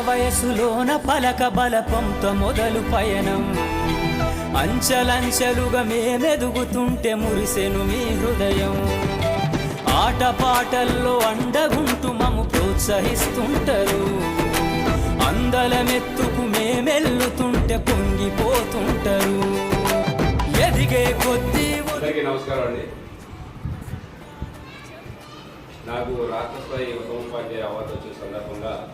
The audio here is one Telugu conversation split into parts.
వయసులోన పలక బలపంతో మొదలు పయనం. అంచలంచలుగా మేమెదుగుతుంటే మురిసెను మీ హృదయం. ఆటపాటల్లో అండగుంటూ మము ప్రోత్సహిస్తుంటారు. అందలమెత్తుకు మేమెల్లుతుంటే పొంగిపోతుంటారు. ఎదిగే కొద్ది నమస్కారం అండి. నాకు రాష్ట్ర స్థాయి ఉపాధ్యాయ అవార్డు వచ్చే సందర్భంగా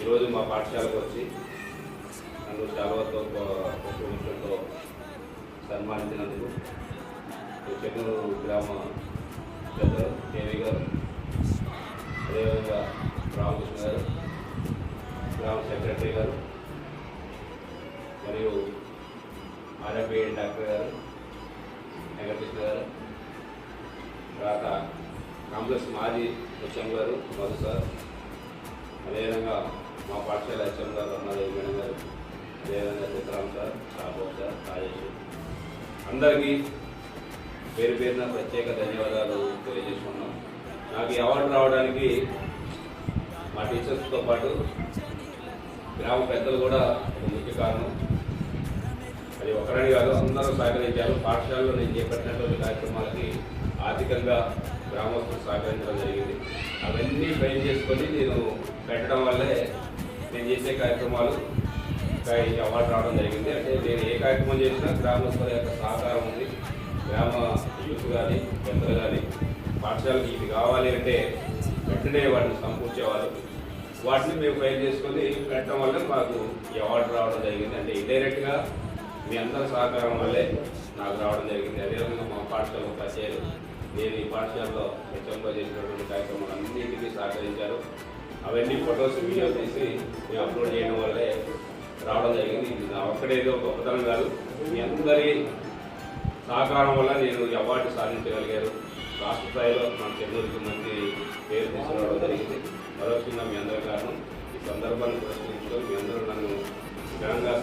ఈరోజు మా పాఠశాలకు వచ్చి నన్ను శాలువతో పుష్పగుచ్చంతో సన్మానించినందుకు చెన్నూరు గ్రామ పెద్దలు కేవీ గారు అదేవిధంగా రామకృష్ణ గారు గ్రామ సెక్రటరీ గారు మరియు ఆర్ఎంపీ డాక్టర్ గారు వెంకటకృష్ణ గారు తర్వాత కాంగ్రెస్ మాజీ హెచ్ఎం గారు మధు సార్ అదేవిధంగా మా పాఠశాల హెచ్ఎం గారు అన్నదేవి మేడం గారు. అదేవిధంగా చిత్రామ్ సార్ రాఘవ్ సార్ రాజేష్. అందరికీ పేరు పేరున ప్రత్యేక ధన్యవాదాలు తెలియజేసుకున్నాం. నాకు ఈ అవార్డు రావడానికి మా టీచర్స్తో పాటు గ్రామ పెద్దలు కూడా ఒక ముఖ్య కారణం. అది ఒకరని కాదు అందరూ సహకరించారు. పాఠశాలలో నేను చేపట్టినటువంటి కార్యక్రమాలకి ఆర్థికంగా గ్రామస్తులు సహకరించడం జరిగింది. అవన్నీ ట్రైన్ చేసుకొని నేను పెట్టడం వల్లే నేను చేసే కార్యక్రమాలు ఈ అవార్డు రావడం జరిగింది. అంటే నేను ఏ కార్యక్రమం చేసినా గ్రామస్తుల యొక్క సహకారం ఉంది. గ్రామ యూత్ కానీ పెద్దలు కానీ పాఠశాలకి ఇది కావాలి అంటే వెంటనే వాటిని సమకూర్చేవాళ్ళు. వాటిని మేము ఫైల్ చేసుకొని పెట్టడం వల్ల మాకు ఈ అవార్డు రావడం జరిగింది. అంటే ఇండైరెక్ట్గా మీ అందరి సహకారం వల్లే నాకు రావడం జరిగింది. అదేవిధంగా మా పాఠశాల ఉపాధ్యాయులు నేను ఈ పాఠశాలలో హెచ్ఎంగా చేసినటువంటి కార్యక్రమాలు అన్నింటికీ సహకరించారు. అవన్నీ ఫొటోస్ వీడియో తీసి మేము అప్లోడ్ చేయడం వల్లే రావడం జరిగింది. ఇది నా ఒక్కడేదో గొప్పతనం కాదు. మీ అందరి సహకారం వల్ల నేను అవార్డు సాధించగలిగారు రాష్ట్ర స్థాయిలో మన చెన్నూరుకి మంచి పేరు తీసుకురావడం జరిగింది. మరొకటిగా మీ అందరి కారణం. ఈ సందర్భాన్ని పురస్కరించుకొని మీ అందరూ నన్ను ఘనంగా